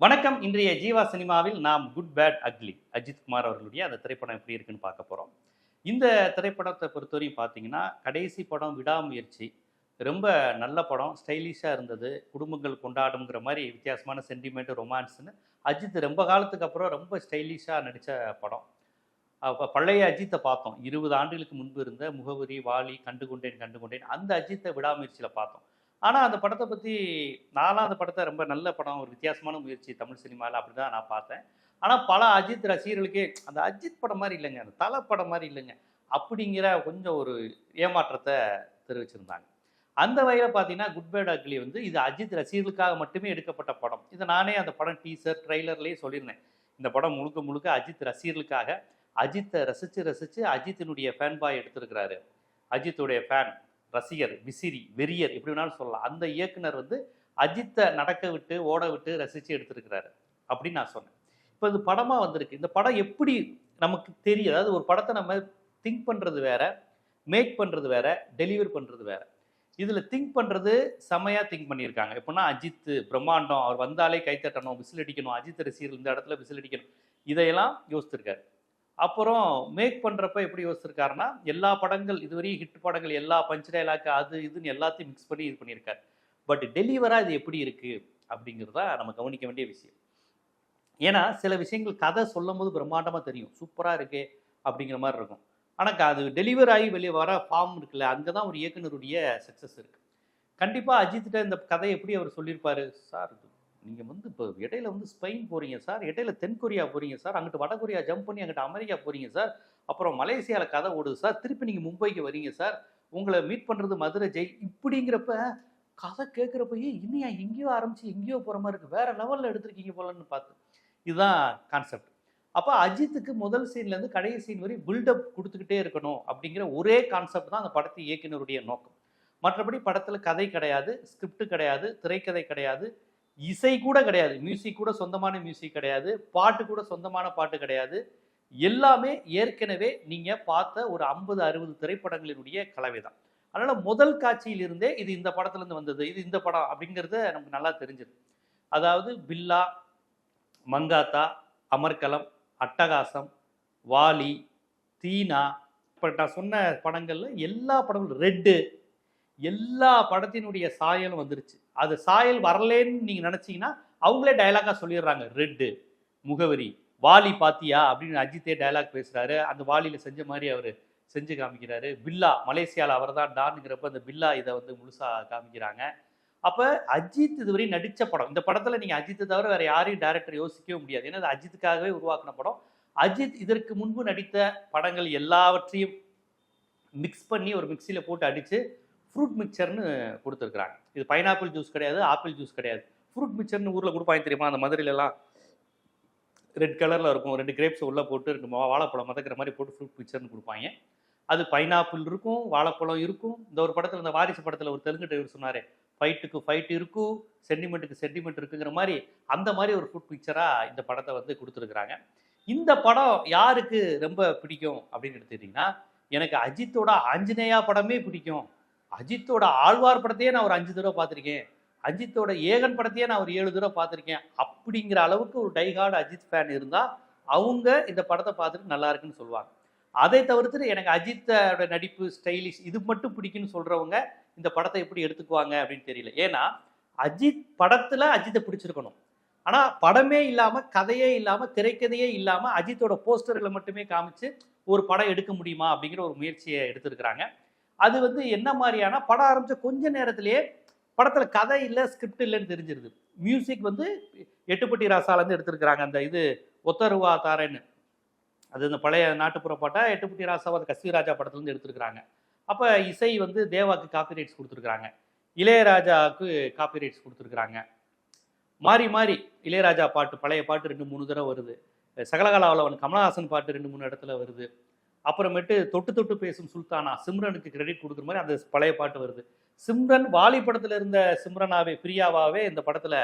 வணக்கம். இன்றைய ஜீவா சினிமாவில் நாம் good bad ugly Ajith Kumar அவர்களுடைய அந்த திரைப்படம் எப்படி இருக்குன்னு பார்க்க போகிறோம் இந்த திரைப்படத்தை பொறுத்தவரையும் பார்த்தீங்கன்னா கடைசி படம் விடாமுயற்சி. ரொம்ப நல்ல படம். ஸ்டைலிஷாக இருந்தது. குடும்பங்கள் கொண்டாடுங்கிற மாதிரி வித்தியாசமான சென்டிமெண்ட் ரொமான்ஸ்னு அஜித் ரொம்ப காலத்துக்கு அப்புறம் ரொம்ப ஸ்டைலிஷாக நடித்த படம். அப்போ பழைய அஜித்தை பார்த்தோம். இருபது ஆண்டுகளுக்கு முன்பு இருந்த முகவரி வாலி கண்டு கொண்டேன் கண்டு கொண்டேன் அந்த அஜித்தை விடாமுயற்சியில் பார்த்தோம். ஆனால் அந்த படத்தை பற்றி நானும் அந்த படத்தை ரொம்ப நல்ல படம் ஒரு வித்தியாசமான முயற்சி தமிழ் சினிமாவில் அப்படி தான் நான் பார்த்தேன். ஆனால் பல அஜித் ரசிகர்களுக்கே அந்த அஜித் படம் மாதிரி இல்லைங்க அந்த தலை படம் மாதிரி இல்லைங்க அப்படிங்கிற கொஞ்சம் ஒரு ஏமாற்றத்தை தெரிவிச்சிருந்தாங்க. அந்த வகையில் பார்த்தீங்கன்னா குட் பேட் அக்லி வந்து இது அஜித் ரசிகர்களுக்காக மட்டுமே எடுக்கப்பட்ட படம். இதை நானே அந்த படம் டீசர் ட்ரெய்லர்லேயே சொல்லியிருந்தேன். இந்த படம் முழுக்க முழுக்க அஜித் ரசிகர்களுக்காக அஜித்தை ரசித்து ரசித்து அஜித்தினுடைய ஃபேன் பாய் எடுத்திருக்கிறாரு. அஜித்துடைய ஃபேன் ரசிகர் விசிறி வெறியர் எப்படி வேணாலும் சொல்லலாம். அந்த இயக்குனர் வந்து அஜித்தை நடக்க விட்டு ஓட விட்டு ரசித்து எடுத்திருக்கிறாரு அப்படின்னு நான் சொன்னேன். இப்போ இது படமாக வந்திருக்கு. இந்த படம் எப்படி நமக்கு தெரியும்? அதாவது ஒரு படத்தை நம்ம திங்க் பண்ணுறது வேற மேக் பண்ணுறது வேற டெலிவர் பண்ணுறது வேற. இதில் திங்க் பண்ணுறது செமையாக திங்க் பண்ணியிருக்காங்க. எப்படின்னா அஜித் பிரம்மாண்டம் அவர் வந்தாலே கைத்தட்டணும் விசில் அடிக்கணும் அஜித் ரசிகர் இந்த இடத்துல விசில் அடிக்கணும். இதையெல்லாம் யோசித்திருக்காரு. அப்புறம் மேக் பண்ணுறப்ப எப்படி யோசிச்சிருக்காருன்னா எல்லா படங்கள் இதுவரையும் ஹிட் படங்கள் எல்லா பஞ்ச் டைலாக் அது இதுன்னு எல்லாத்தையும் மிக்ஸ் பண்ணி இது பண்ணியிருக்காரு. பட் டெலிவராக இது எப்படி இருக்குது அப்படிங்கிறதா நம்ம கவனிக்க வேண்டிய விஷயம். ஏன்னா சில விஷயங்கள் கதை சொல்லும் போது பிரம்மாண்டமாக தெரியும். சூப்பராக இருக்கே அப்படிங்கிற மாதிரி இருக்கும். ஆனால் அது டெலிவர் ஆகி வெளியே வர ஃபார்ம் இருக்குல்ல அங்கே தான் ஒரு இயக்குனருடைய சக்ஸஸ் இருக்குது கண்டிப்பாக அஜித்திட்ட இந்த கதை எப்படி அவர் சொல்லியிருப்பாரு? சார் நீங்கள் வந்து இப்போ இடையில வந்து ஸ்பெயின் போகிறீங்க சார் இடையில தென்கொரியா போகிறீங்க சார் அங்கிட்டு வடகொரியா ஜம்ப் பண்ணி அங்கிட்டு அமெரிக்கா போகிறீங்க சார் அப்புறம் மலேசியாவில் கதை ஓடுது சார் திருப்பி நீங்கள் மும்பைக்கு வரீங்க சார் உங்களை மீட் பண்ணுறது மதுரை ஜெய் இப்படிங்கிறப்ப கதை கேட்குறப்பயே இன்னையா எங்கேயோ ஆரம்பிச்சு எங்கேயோ போகிற மாதிரி இருக்குது வேறு லெவலில் எடுத்திருக்கீங்க போலன்னு பார்த்து. இதுதான் கான்செப்ட் அப்போ அஜித்துக்கு முதல் சீன்லேருந்து கடைசி சீன் வரை பில்டப் கொடுத்துக்கிட்டே இருக்கணும் அப்படிங்கிற ஒரே கான்செப்ட் தான் அந்த படத்தை இயக்குனருடைய நோக்கம். மற்றபடி படத்தில் கதை கிடையாது ஸ்கிரிப்ட் கிடையாது திரைக்கதை கிடையாது இசை கூட கிடையாது. மியூசிக் கூட சொந்தமான மியூசிக் கிடையாது. பாட்டு கூட சொந்தமான பாட்டு கிடையாது. எல்லாமே ஏற்கனவே நீங்கள் பார்த்த ஒரு ஐம்பது அறுபது திரைப்படங்களினுடைய கலவை தான் அதனால் முதல் காட்சியிலிருந்தே இது இந்த படத்துலேருந்து வந்தது. இது இந்த படம் அப்படிங்கிறத நமக்கு நல்லா தெரிஞ்சது அதாவது பில்லா மங்காத்தா அமர்கலம் அட்டகாசம் வாலி தீனா இப்போ நான் சொன்ன படங்கள்ல எல்லா படங்களும் ரெட்டு. எல்லா படத்தினுடைய சாயலும் வந்துருச்சு. அது சாயல் வரலேன்னு நீங்கள் நினச்சிங்கன்னா அவங்களே டைலாக்காக சொல்லிடுறாங்க. ரெட்டு முகவரி வாலி பாத்தியா அப்படின்னு அஜித்தே டயலாக் பேசுகிறாரு அந்த வாலியில் செஞ்ச மாதிரி அவர் செஞ்சு காமிக்கிறாரு. பில்லா மலேசியாவில் அவர் தான் டான்ங்கிறப்ப அந்த பில்லா இதை வந்து முழுசாக காமிக்கிறாங்க. அப்போ அஜித் இதுவரை நடித்த படம். இந்த படத்தில் நீங்கள் அஜித்தை தவிர வேறு யாரையும் டேரக்டர் யோசிக்கவே முடியாது. ஏன்னா அது அஜித்துக்காகவே உருவாக்கின படம். அஜித் இதற்கு முன்பு நடித்த படங்கள் எல்லாவற்றையும் மிக்ஸ் பண்ணி ஒரு மிக்சியில் போட்டு அடித்து ஃப்ரூட் மிக்சர்னு கொடுத்துருக்குறாங்க. இது பைனாப்பிள் ஜூஸ் கிடையாது ஆப்பிள் ஜூஸ் கிடையாது. ஃப்ரூட் மிக்சர்னு ஊரில் கொடுப்பாங்க தெரியுமா? அந்த மதுரையிலலாம் ரெட் கலரில் இருக்கும். ரெண்டு கிரேப்ஸ் உள்ளே போட்டு ரெண்டு வாழைப்பழம் மதக்கிற மாதிரி போட்டு ஃப்ரூட் மிக்சர்னு கொடுப்பாங்க. அது பைனாப்பிள் இருக்கும் வாழைப்பழம் இருக்கும். இந்த ஒரு படத்தில் இந்த வாரிசு படத்தில் ஒரு தெலுங்கு டிரைவர் சொன்னார் ஃபைட்டுக்கு ஃபைட் இருக்கும் சென்டிமெண்ட்டுக்கு சென்டிமெண்ட் இருக்குங்கிற மாதிரி அந்த மாதிரி ஒரு ஃபுட் பிக்சராக இந்த படத்தை வந்து கொடுத்துருக்குறாங்க. இந்த படம் யாருக்கு ரொம்ப பிடிக்கும் அப்படின்னு எடுத்துக்கிட்டிங்கன்னா எனக்கு அஜித்தோட ஆஞ்சநேயா படமே பிடிக்கும். அஜித்தோட ஆழ்வார் படத்தையே நான் ஒரு அஞ்சு தடவை பார்த்துருக்கேன். அஜித்தோட ஏகன் படத்தையே நான் ஒரு ஏழு தடவை பார்த்துருக்கேன். அப்படிங்கிற அளவுக்கு ஒரு டைஹார்டு அஜித் ஃபேன் இருந்தால் அவங்க இந்த படத்தை பார்த்துட்டு நல்லா இருக்குன்னு சொல்லுவாங்க. அதை தவிர்த்துட்டு எனக்கு அஜித்தோட நடிப்பு ஸ்டைலிஷ் இது மட்டும் பிடிக்குன்னு சொல்கிறவங்க இந்த படத்தை எப்படி எடுத்துக்குவாங்க அப்படின்னு தெரியல. ஏன்னா அஜித் படத்தில் அஜித்தை பிடிச்சிருக்கணும். ஆனால் படமே இல்லாமல் கதையே இல்லாமல் திரைக்கதையே இல்லாமல் அஜித்தோட போஸ்டர்களை மட்டுமே காமிச்சு ஒரு படம் எடுக்க முடியுமா அப்படிங்கிற ஒரு முயற்சியை எடுத்திருக்கிறாங்க. அது வந்து என்ன மாதிரியான படம் ஆரம்பிச்ச கொஞ்ச நேரத்திலேயே படத்தில் கதை இல்லை ஸ்கிரிப்ட் இல்லைன்னு தெரிஞ்சிருது. மியூசிக் வந்து எட்டுப்பட்டி ராசாலேருந்து எடுத்திருக்கிறாங்க அந்த இது ஒத்தருவா தாரேன்னு. அது இந்த பழைய நாட்டுப்புற பாட்டா எட்டுப்பட்டி ராசாவை அது கஸ்தூரிராஜா படத்துலேருந்து எடுத்திருக்கிறாங்க. அப்போ இசை வந்து தேவாக்கு காப்பி ரைட்ஸ் கொடுத்துருக்குறாங்க. இளையராஜாவுக்கு காப்பி ரைட்ஸ் கொடுத்துருக்குறாங்க. மாறி மாறி இளையராஜா பாட்டு பழைய பாட்டு ரெண்டு மூணு தடவை வருது. சகலகலாவில் சகலகலாவலவன் கமலஹாசன் பாட்டு ரெண்டு மூணு இடத்துல வருது. அப்புறமேட்டு தொட்டு தொட்டு பேசும் சுல்தானா சிம்ரனுக்கு கிரெடிட் கொடுக்குற மாதிரி அந்த பழைய பாட்டு வருது. சிம்ரன் வாலி படத்தில் இருந்த சிம்ரனாவே பிரியாவாவே இந்த படத்தில்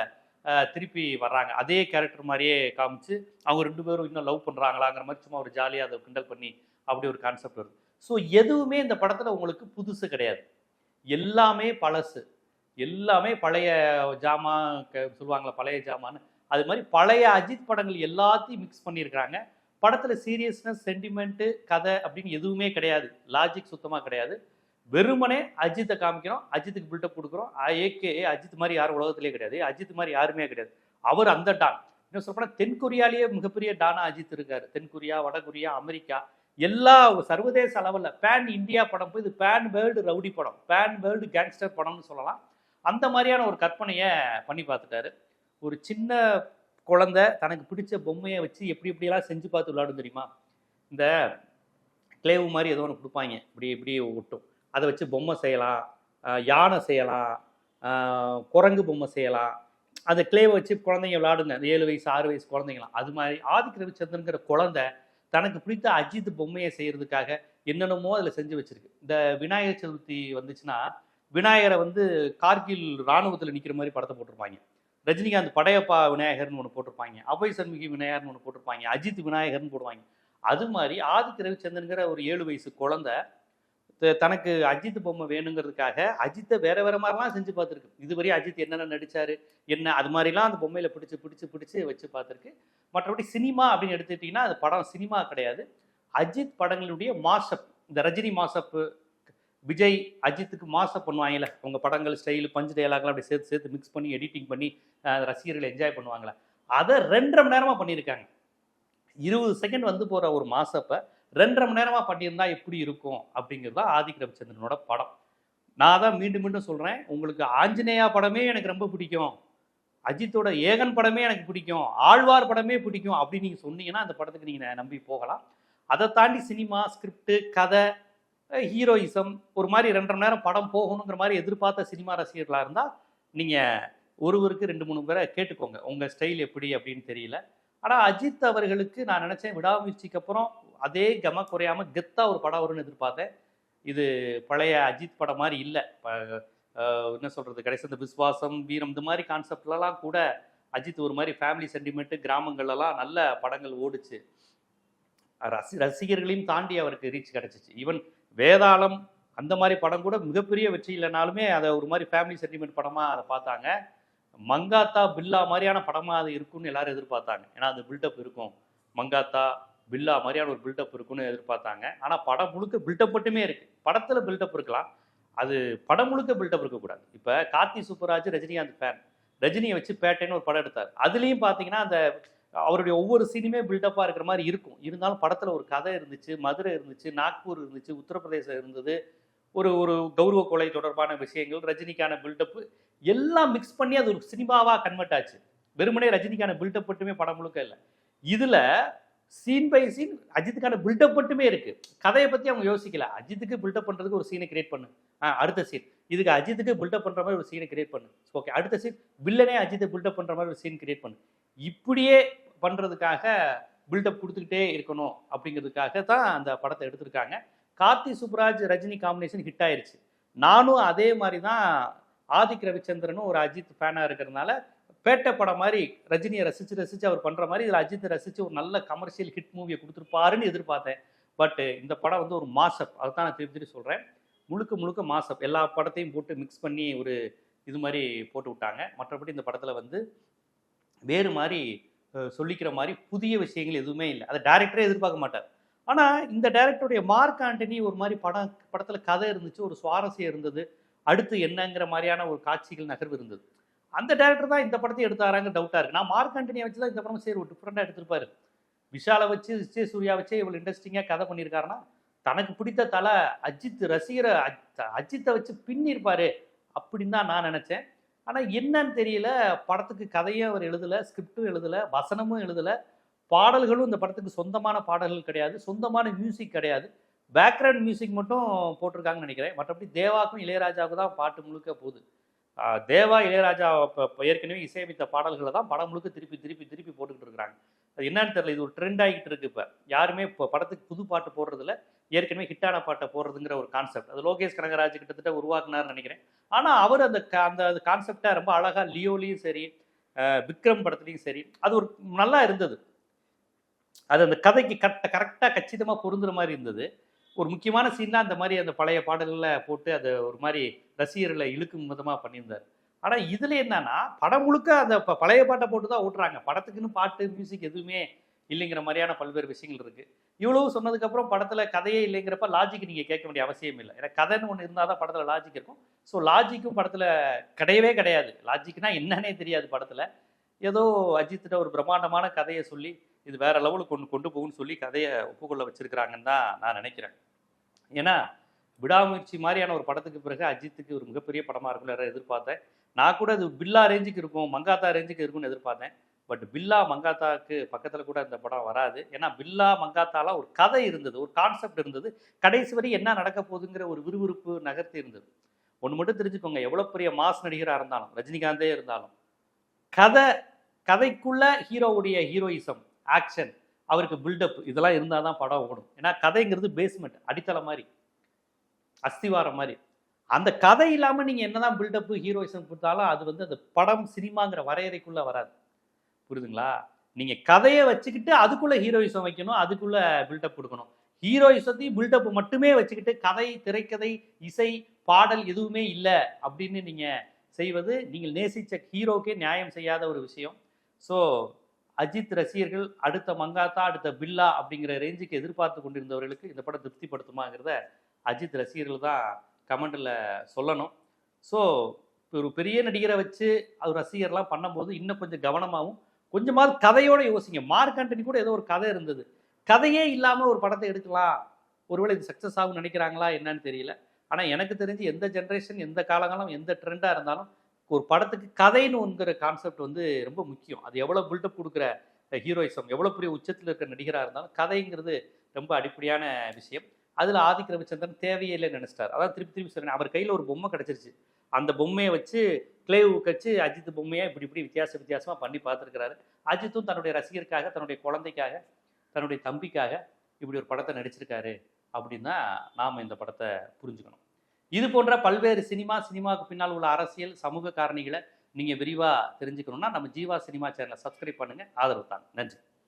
திருப்பி வர்றாங்க. அதே கேரக்டர் மாதிரியே காமிச்சு அவங்க ரெண்டு பேரும் இன்னும் லவ் பண்ணுறாங்களாங்கிற மாதிரி சும்மா ஒரு ஜாலியாக அதை கிண்டல் பண்ணி அப்படி ஒரு கான்செப்ட் வருது. ஸோ எதுவுமே இந்த படத்தில் உங்களுக்கு புதுசு கிடையாது. எல்லாமே பழசு. எல்லாமே பழைய ஜாமான் சொல்லுவாங்களே பழைய ஜாமான்னு. அது மாதிரி பழைய அஜித் படங்கள் எல்லாத்தையும் மிக்ஸ் பண்ணியிருக்கிறாங்க. படத்தில் சீரியஸ்னஸ் சென்டிமெண்ட்டு கதை அப்படின்னு எதுவுமே கிடையாது. லாஜிக் சுத்தமாக கிடையாது. வெறுமனே அஜித்தை காமிக்கிறோம் அஜித்துக்கு பில்டப் கொடுக்குறோம். ஏகே அஜித் மாதிரி யாரும் உலகத்திலே கிடையாது. அஜித் மாதிரி யாருமே கிடையாது. அவர் அந்த டான். இன்னும் சொல்லப்போனால் தென்கொரியாலேயே மிகப்பெரிய டானா அஜித் இருக்கார். தென்கொரியா வடகொரியா வட கொரியா அமெரிக்கா எல்லா சர்வதேச அளவில் பேன் இந்தியா படம் போய் இது பேன் வேர்ல்டு ரவுடி படம். பேன் வேர்ல்டு கேங்ஸ்டர் படம்னு சொல்லலாம். அந்த மாதிரியான ஒரு கற்பனையை பண்ணி பார்த்துட்டாரு. ஒரு சின்ன குழந்தை தனக்கு பிடிச்ச பொம்மையை வச்சு எப்படி எப்படியெல்லாம் செஞ்சு பார்த்து விளையாடும் தெரியுமா? இந்த கிளேவு மாதிரி ஏதோ ஒன்று கொடுப்பாங்க. இப்படி இப்படி ஒட்டும். அதை வச்சு பொம்மை செய்யலாம். யானை செய்யலாம். குரங்கு பொம்மை செய்யலாம். அந்த கிளேவை வச்சு குழந்தைங்க விளையாடுங்க. அந்த ஏழு வயசு ஆறு வயசு குழந்தைங்களாம் அது மாதிரி ஆதிக்க ரவிச்சந்திரங்கிற குழந்தை தனக்கு பிடித்த அஜித் பொம்மையை செய்கிறதுக்காக என்னென்னமோ அதில் செஞ்சு வச்சுருக்கு. இந்த விநாயகர் சதுர்த்தி வந்துச்சுன்னா விநாயகரை வந்து கார்கில் ராணுவத்தில் நிற்கிற மாதிரி படத்தை போட்டிருப்பாங்க. ரஜினிகாந்த் படையப்பா விநாயகர்னு ஒன்று போட்டிருப்பாங்க அபய் சண்முகி விநாயகர்னு ஒன்று போட்டிருப்பாங்க அஜித் விநாயகர்னு போடுவாங்க. அது மாதிரி ஆதிக்க ரவிச்சந்திரங்கிற ஒரு ஏழு வயசு குழந்தை த- தனக்கு அஜித் பொம்மை வேணுங்கிறதுக்காக அஜித்தை வேற வேற மாதிரிலாம் செஞ்சு பார்த்துருக்கு. இதுவரை அஜித் என்னென்ன நடிச்சாரு என்ன அது மாதிரிலாம் அந்த பொம்மையில பிடிச்சு பிடிச்சு பிடிச்சு வச்சு பார்த்துருக்கு. மற்றபடி சினிமா அப்படின்னு எடுத்துக்கிட்டிங்கன்னா அது படம் சினிமா கிடையாது. அஜித் படங்களுடைய மாசப் இந்த ரஜினி மாசப்பு விஜய் அஜித்துக்கு மாசப் பண்ணுவாங்கல்ல அவங்க படங்கள் ஸ்டைலு பஞ்சு டயலாக்லாம் அப்படி சேர்த்து சேர்த்து மிக்ஸ் பண்ணி எடிட்டிங் பண்ணி ரசிகர்கள் என்ஜாய் பண்ணுவாங்களே அதை ரெண்டரை மணி நேரமாக பண்ணியிருக்காங்க. இருபது செகண்ட் வந்து போகிற ஒரு மாசப்ப ரெண்டரை மணி நேரமாக பண்ணியிருந்தா எப்படி இருக்கும்? அப்படிங்கிறது தான் ஆதிக் ரவிச்சந்திரனோட படம். நான் தான் மீண்டும் மீண்டும் சொல்கிறேன் உங்களுக்கு ஆஞ்சநேயா படமே எனக்கு ரொம்ப பிடிக்கும். அஜித்தோட ஏகன் படமே எனக்கு பிடிக்கும். ஆழ்வார் படமே பிடிக்கும் அப்படின்னு நீங்கள் சொன்னீங்கன்னா அந்த படத்துக்கு நீங்கள் நம்பி போகலாம். அதை தாண்டி சினிமா ஸ்கிரிப்டு கதை ஹீரோயிசம் ஒரு மாதிரி ரெண்டரை மணி நேரம் படம் போகணுங்கிற மாதிரி எதிர்பார்த்த சினிமா ரசிகர்களாக இருந்தால் நீங்கள் ஒருவருக்கு ரெண்டு மூணு பேரை கேட்டுக்கோங்க. உங்கள் ஸ்டைல் எப்படி அப்படின்னு தெரியல. ஆனால் அஜித் அவர்களுக்கு நான் நினச்சேன் விடாமுயற்சிக்கு அப்புறம் அதே கம குறையாம கெத்தாக ஒரு படம் வரும்னு எதிர்பார்த்தேன். இது பழைய அஜித் படம் மாதிரி இல்லை. என்ன சொல்கிறது கடைசி இந்த விஸ்வாசம் வீரம் இந்த மாதிரி கான்செப்ட்லலாம் கூட அஜித் ஒரு மாதிரி ஃபேமிலி சென்டிமெண்ட்டு கிராமங்கள்லாம் நல்ல படங்கள் ஓடுச்சு. ரசி ரசிகர்களையும் தாண்டி அவருக்கு ரீச் கிடச்சிச்சு. ஈவன் வேதாளம் அந்த மாதிரி படம் கூட மிகப்பெரிய வெற்றி இல்லைனாலுமே அதை ஒரு மாதிரி ஃபேமிலி சென்டிமெண்ட் படமாக அதை பார்த்தாங்க. மங்காத்தா பில்லா மாதிரியான படமாக அது இருக்கும்னு எல்லாரும் எதிர்பார்த்தாங்க. ஏன்னா அது பில்டப் இருக்கும். மங்காத்தா பில்லா மாதிரியான ஒரு பில்டப் இருக்கும்னு எதிர்பார்த்தாங்க. ஆனால் படம் முழுக்க பில்டப் மட்டுமே இருக்குது படத்தில் பில்டப் இருக்கலாம். அது படம் முழுக்க பில்டப் இருக்கக்கூடாது. இப்போ கார்த்தி சூப்பராஜ் ரஜினிகாந்த் ஃபேன் ரஜினியை வச்சு பேட்டைன்னு ஒரு படம் எடுத்தார். அதுலேயும் பார்த்தீங்கன்னா அந்த அவருடைய ஒவ்வொரு சீனுமே பில்டப்பாக இருக்கிற மாதிரி இருக்கும். இருந்தாலும் படத்தில் ஒரு கதை இருந்துச்சு மதுரை இருந்துச்சு நாக்பூர் இருந்துச்சு உத்தரப்பிரதேசம் இருந்தது ஒரு ஒரு கௌரவ கொலை தொடர்பான விஷயங்கள் ரஜினிக்கான பில்டப்பு எல்லாம் மிக்ஸ் பண்ணி அது ஒரு சினிமாவாக கன்வெர்ட் ஆச்சு. வெறுமனே ரஜினிக்கான பில்டப் மட்டுமே படம் முழுக்க இல்லை. இதில் சீன் பை சீன் அஜித்துக்கான பில்டப் மட்டுமே இருக்குது கதையை பற்றி அவங்க யோசிக்கல. அஜித்துக்கு பில்டப் பண்ணுறதுக்கு ஒரு சீனை கிரியேட் பண்ணு. ஆ அடுத்த சீன் இதுக்கு அஜித்துக்கு பில்டப் பண்ணுற மாதிரி ஒரு சீனை கிரியேட் பண்ணு. ஓகே அடுத்த சீன் வில்லனே அஜித்தை பில்டப் பண்ணுற மாதிரி ஒரு சீன் கிரியேட் பண்ணு. இப்படியே பண்ணுறதுக்காக பில்டப் கொடுத்துக்கிட்டே இருக்கணும் அப்படிங்கிறதுக்காக தான் அந்த படத்தை எடுத்திருக்காங்க. கார்த்தி சுப்ராஜ் ரஜினி காம்பினேஷன் ஹிட் ஆயிருச்சு. நானும் அதே மாதிரி தான் ஆதிக் ரவிச்சந்திரனும் ஒரு அஜித் ஃபேனாக இருக்கிறதுனால பேட்டை படம் மாதிரி ரஜினியை ரசித்து ரசித்து அவர் பண்ணுற மாதிரி இதில் அஜித்தை ரசித்து ஒரு நல்ல கமர்ஷியல் ஹிட் மூவியை கொடுத்துருப்பாருன்னு எதிர்பார்த்தேன். பட் இந்த படம் வந்து ஒரு மாசப் அதுதான் நான் திருப்பி திருப்பி சொல்கிறேன் முழுக்க முழுக்க மாசப் எல்லா படத்தையும் போட்டு மிக்ஸ் பண்ணி ஒரு இது மாதிரி போட்டு விட்டாங்க. மற்றபடி இந்த படத்தில் வந்து வேறு மாதிரி சொல்லிக்கிற மாதிரி புதிய விஷயங்கள் எதுவுமே இல்லை. அதை டேரக்டரே எதிர்பார்க்க மாட்டார். ஆனால் இந்த டேரக்டருடைய மார்க் ஆண்டனி ஒரு மாதிரி படம் படத்தில் கதை இருந்துச்சு ஒரு சுவாரஸ்யம் இருந்தது. அடுத்து என்னங்கிற மாதிரியான ஒரு காட்சிகள் நகர்வு இருந்தது. அந்த டேரக்டர் தான் இந்த படத்தை எடுத்தாராங்க டவுட்டாக இருக்குது நான் மார்க் ஆண்டனியை வச்சு தான் இந்த படம் சரி ஒரு டிஃப்ரெண்டாக எடுத்திருப்பாரு. விஷாலை வச்சு விஜய் சூர்யா வச்சு இவ்வளோ இன்ட்ரெஸ்டிங்காக கதை பண்ணியிருக்காருன்னா தனக்கு பிடித்த தலை அஜித் ரசிகரை அஜ்- அஜித்தை வச்சு பின்னிருப்பாரு அப்படின்னு தான் நான் நினச்சேன். ஆனால் என்னன்னு தெரியல. படத்துக்கு கதையும் அவர் எழுதலை ஸ்கிரிப்டும் எழுதலை வசனமும் எழுதலை. பாடல்களும் இந்த படத்துக்கு சொந்தமான பாடல்கள் கிடையாது. சொந்தமான மியூசிக் கிடையாது. பேக்ரவுண்ட் மியூசிக் மட்டும் போட்டிருக்காங்கன்னு நினைக்கிறேன். மற்றபடி தேவாக்கும் இளையராஜாவுக்கு தான் பாட்டு முழுக்க போகுது. தேவா இளையராஜா ஏற்கனவே இசையமைத்த பாடல்களை தான் படம் முழுக்க திருப்பி திருப்பி திருப்பி போட்டுக்கிட்டு இருக்கிறாங்க. அது என்னன்னு தெரியல இது ஒரு ட்ரெண்ட் ஆகிட்டு இருக்கு இப்போ. யாருமே இப்போ படத்துக்கு புது பாட்டு போடுறதில்ல ஏற்கனவே ஹிட்டான பாட்டை போடுறதுங்கிற ஒரு கான்செப்ட் அது லோகேஷ் கனகராஜ் கிட்டத்தட்ட உருவாக்குனார்னு நினைக்கிறேன். ஆனால் அவர் அந்த க- அந்த கான்செப்டாக ரொம்ப அழகாக லியோலையும் சரி விக்ரம் படத்துலையும் சரி அது ஒரு நல்லா இருந்தது. அது அந்த கதைக்கு கரெக்டாக கரெக்டாக கச்சிதமாக பொருந்துற மாதிரி இருந்தது. ஒரு முக்கியமான சீன்லாம் அந்த மாதிரி அந்த பழைய பாடல்களில் போட்டு அதை ஒரு மாதிரி ரசிகர்களை இழுக்கும் விதமாக பண்ணியிருந்தார். ஆனால் இதில் என்னன்னா படம் முழுக்க அந்த ப- பழைய பாட்டை போட்டு தான் ஓட்டுறாங்க. படத்துக்குன்னு பாட்டு மியூசிக் எதுவுமே இல்லைங்கிற மாதிரியான பல்வேறு விஷயங்கள் இருக்கு. இவ்வளவு சொன்னதுக்கப்புறம் படத்தில் கதையே இல்லைங்கிறப்ப லாஜிக் நீங்கள் கேட்க வேண்டிய அவசியம் இல்லை. ஏன்னா கதைன்னு ஒன்று இருந்தால் தான் படத்தில் லாஜிக் இருக்கும். ஸோ லாஜிக்கும் படத்தில் கிடையவே கிடையாது. லாஜிக்னா என்னன்னே தெரியாது படத்தில். ஏதோ அஜித்திட்ட ஒரு பிரம்மாண்டமான கதையை சொல்லி இது வேற லெவலுக்கு கொண்டு கொண்டு போகும்னு சொல்லி கதையை ஒப்புக்கொள்ள வச்சிருக்கிறாங்கன்னு தான் நான் நினைக்கிறேன். ஏன்னா விடாமுயற்சி மாதிரியான ஒரு படத்துக்கு பிறகு அஜித்துக்கு ஒரு மிகப்பெரிய படமாக இருக்கும்னு எதிர்பார்த்தேன். நான் கூட அது பில்லா ரேஞ்சுக்கு இருக்கும் மங்காத்தா ரேஞ்சுக்கு இருக்கும்னு எதிர்பார்த்தேன். பட் பில்லா மங்காத்தாவுக்கு பக்கத்தில் கூட இந்த படம் வராது. ஏன்னா பில்லா மங்காத்தாலாம் ஒரு கதை இருந்தது ஒரு கான்செப்ட் இருந்தது. கடைசி வரை என்ன நடக்க போகுதுங்கிற ஒரு விறுவிறுப்பு நகர்த்தி இருந்தது. ஒன்று மட்டும் தெரிஞ்சுக்கோங்க எவ்வளோ பெரிய மாஸ் நடிகராக இருந்தாலும் ரஜினிகாந்தே இருந்தாலும் கதை கதைக்குள்ள ஹீரோவுடைய ஹீரோயிசம் ஆக்ஷன் அவருக்கு பில்டப் இதெல்லாம் இருந்தால் தான் படம் ஓடும். ஏன்னா கதைங்கிறது பேஸ்மெண்ட் அடித்தளம் மாதிரி அஸ்திவாரம் மாதிரி. அந்த கதை இல்லாமல் நீங்கள் என்னதான் பில்டப்பு ஹீரோயிசம் கொடுத்தாலும் அது வந்து அந்த படம் சினிமாங்கிற வரையறைக்குள்ளே வராது. புரியுதுங்களா? நீங்கள் கதையை வச்சுக்கிட்டு அதுக்குள்ளே ஹீரோயிசம் வைக்கணும் அதுக்குள்ளே பில்டப் கொடுக்கணும். ஹீரோயிசத்தையும் பில்டப் மட்டுமே வச்சுக்கிட்டு கதை திரைக்கதை இசை பாடல் எதுவுமே இல்லை அப்படின்னு நீங்கள் செய்வது நீங்கள் நேசித்த ஹீரோக்கே நியாயம் செய்யாத ஒரு விஷயம். ஸோ அஜித் ரசிகர்கள் அடுத்த மங்காத்தா அடுத்த பில்லா அப்படிங்கிற ரேஞ்சுக்கு எதிர்பார்த்து கொண்டிருந்தவர்களுக்கு இந்த படம் திருப்திப்படுத்துமாங்கிறத அஜித் ரசிகர்கள் தான் கமெண்டில் சொல்லணும். ஸோ ஒரு பெரிய நடிகரை வச்சு அது ரசிகர்லாம் பண்ணும்போது இன்னும் கொஞ்சம் கவனமாகவும் கொஞ்சமாவது கதையோடு யோசிங்க. மார்க் ஆண்டனி கூட ஏதோ ஒரு கதை இருந்தது. கதையே இல்லாமல் ஒரு படத்தை எடுக்கலாம். ஒருவேளை இது சக்ஸஸ் ஆகும் நினைக்கிறாங்களா என்னன்னு தெரியல. ஆனால் எனக்கு தெரிஞ்சு எந்த ஜென்ரேஷன் எந்த காலங்காலம் எந்த ட்ரெண்டாக இருந்தாலும் ஒரு படத்துக்கு கதைன்னுங்கிற கான்செப்ட் வந்து ரொம்ப முக்கியம். அது எவ்வளோ பில்டப் கொடுக்குற ஹீரோயிசம் எவ்வளோ பெரிய உச்சத்தில் இருக்கிற நடிகராக இருந்தாலும் கதைங்கிறது ரொம்ப அடிப்படையான விஷயம். அதில் ஆதிக் ரவிச்சந்திரன் தேவையில்லைன்னு நினைச்சிட்டார். அதான் திருப்பி திருப்பி சொல்றேன். அவர் கையில் ஒரு பொம்மை கிடச்சிருச்சு. அந்த பொம்மையை வச்சு கிளேவ் வச்சு அஜித் பொம்மையை இப்படி இப்படி வித்தியாச வித்தியாசமாக பண்ணி பார்த்துருக்கிறாரு. அஜித்தும் தன்னுடைய ரசிகருக்காக தன்னுடைய குழந்தைக்காக தன்னுடைய தம்பிக்காக இப்படி ஒரு படத்தை நடிச்சிருக்காரு அப்படின்னா நாம் இந்த படத்தை புரிஞ்சுக்கணும். இது போன்ற பல்வேறு சினிமா சினிமாவுக்கு பின்னால் உள்ள அரசியல் சமூக காரணிகளை நீங்கள் விரிவாக தெரிஞ்சுக்கணும்னா நம்ம ஜீவா சினிமா சேனலை சப்ஸ்கிரைப் பண்ணுங்கள் ஆதரவு தான். நன்றி.